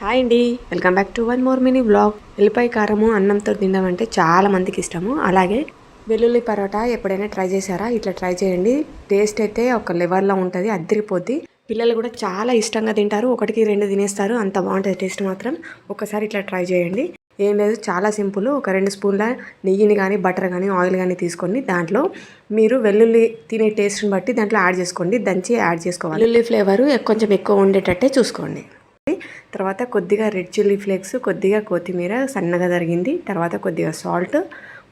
Hi అండి. Welcome back to one more mini blog. ఎల్లిపాయ కారము అన్నంతో తినడం అంటే చాలా మందికి ఇష్టము. అలాగే వెల్లుల్లి పరోటా ఎప్పుడైనా ట్రై చేశారా? ఇట్లా ట్రై చేయండి. టేస్ట్ అయితే ఒక లెవెల్లో ఉంటుంది అద్దరిపోద్ది. పిల్లలు కూడా చాలా ఇష్టంగా తింటారు. ఒకటికి రెండు తినేస్తారు. అంత బాగుంటుంది టేస్ట్ మాత్రం. ఒకసారి ఇట్లా ట్రై చేయండి. ఏం లేదు చాలా సింపుల్. ఒక రెండు స్పూన్ల నెయ్యిని కానీ బటర్ కానీ ఆయిల్ కానీ తీసుకొని దాంట్లో మీరు వెల్లుల్లి తినే టేస్ట్ని బట్టి దాంట్లో యాడ్ చేసుకోండి. దంచి యాడ్ చేసుకోవాలి. వెల్లుల్లి ఫ్లేవరు కొంచెం ఎక్కువ ఉండేటట్టే చూసుకోండి. తర్వాత కొద్దిగా రెడ్ చిల్లీ ఫ్లేక్స్ కొద్దిగా కొత్తిమీర సన్నగా తరిగింది. తర్వాత కొద్దిగా సాల్ట్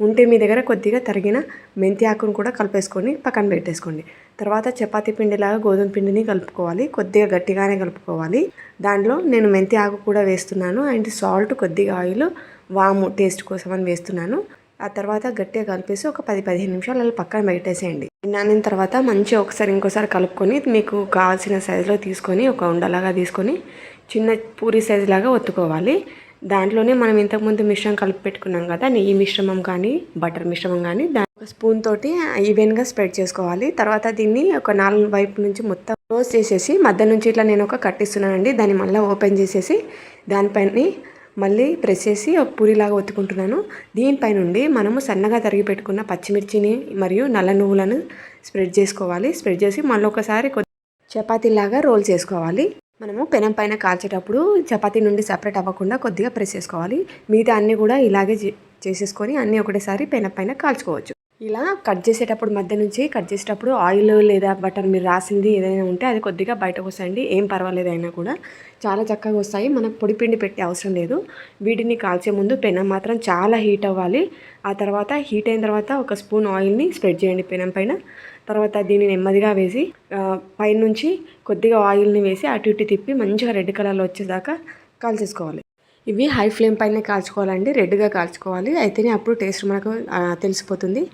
ఉంటే మీ దగ్గర కొద్దిగా తరిగిన మెంతి ఆకును కూడా కలిపేసుకొని పక్కన పెట్టేసుకోండి. తర్వాత చపాతీ పిండిలాగా గోధుమ పిండిని కలుపుకోవాలి. కొద్దిగా గట్టిగానే కలుపుకోవాలి. దాంట్లో నేను మెంతి ఆకు కూడా వేస్తున్నాను. అండ్ సాల్ట్ కొద్దిగా ఆయిల్ వాము టేస్ట్ కోసం అని వేస్తున్నాను. ఆ తర్వాత గట్టిగా కలిపేసి ఒక పది పదిహేను నిమిషాలు అలా పక్కన పెట్టేసేయండి. నానిన తర్వాత మంచిగా ఒకసారి ఇంకోసారి కలుపుకొని మీకు కావాల్సిన సైజులో తీసుకొని ఒక ఉండలాగా తీసుకొని చిన్న పూరి సైజు లాగా ఒత్తుకోవాలి. దాంట్లోనే మనం ఇంతకుముందు మిశ్రమం కలిపి పెట్టుకున్నాం కదా నెయ్యి మిశ్రమం కానీ బటర్ మిశ్రమం కానీ దాని ఒక స్పూన్ తోటి ఈవెన్గా స్ప్రెడ్ చేసుకోవాలి. తర్వాత దీన్ని ఒక నాలుగు వైపు నుంచి మొత్తం క్లోజ్ చేసేసి మధ్య నుంచి ఇట్లా నేను ఒక కట్టిస్తున్నానండి దాన్ని మళ్ళీ ఓపెన్ చేసేసి దానిపైన మళ్ళీ ప్రెస్ చేసి ఒక పూరిలాగా ఒత్తుకుంటున్నాను. దీనిపై నుండి మనము సన్నగా తరిగి పెట్టుకున్న పచ్చిమిర్చిని మరియు నల్ల నువ్వులను స్ప్రెడ్ చేసుకోవాలి. స్ప్రెడ్ చేసి మళ్ళీ ఒకసారి కొద్ది చపాతీలాగా రోల్ చేసుకోవాలి. మనము పెనం పైన కాల్చేటప్పుడు చపాతీ నుండి సపరేట్ అవ్వకుండా కొద్దిగా ప్రెస్ చేసుకోవాలి. మిగతా అన్నీ కూడా ఇలాగే చేసేసుకొని అన్నీ ఒకటేసారి పెనం పైన కాల్చుకోవచ్చు. ఇలా కట్ చేసేటప్పుడు మధ్య నుంచి కట్ చేసేటప్పుడు ఆయిల్ లేదా బటర్ మీరు రాసింది ఏదైనా ఉంటే అది కొద్దిగా బయటకు వస్తాయండి. ఏం పర్వాలేదు అయినా కూడా. చాలా చక్కగా వస్తాయి. మనకు పొడిపిండి పెట్టే అవసరం లేదు. వీటిని కాల్చే ముందు పెనం మాత్రం చాలా హీట్ అవ్వాలి. ఆ తర్వాత హీట్ అయిన తర్వాత ఒక స్పూన్ ఆయిల్ని స్ప్రెడ్ చేయండి పెనం పైన. తర్వాత దీన్ని నెమ్మదిగా వేసి పైనుంచి కొద్దిగా ఆయిల్ని వేసి అటు ఇటు తిప్పి మంచిగా రెడ్ కలర్లో వచ్చేదాకా కాల్చేసుకోవాలి. ఇవి హై ఫ్లేమ్ పైన కాల్చుకోవాలండి. రెడ్గా కాల్చుకోవాలి. అయితేనే అప్పుడు టేస్ట్ మనకు తెలిసిపోతుంది.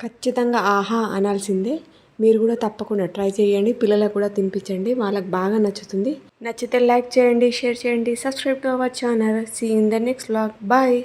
ఖచ్చితంగా ఆహా అనాల్సిందే. మీరు కూడా తప్పకుండా ట్రై చేయండి. పిల్లలకు కూడా తినిపించండి. వాళ్ళకి బాగా నచ్చుతుంది. నచ్చితే లైక్ చేయండి షేర్ చేయండి subscribe to our channel. See in the next blog bye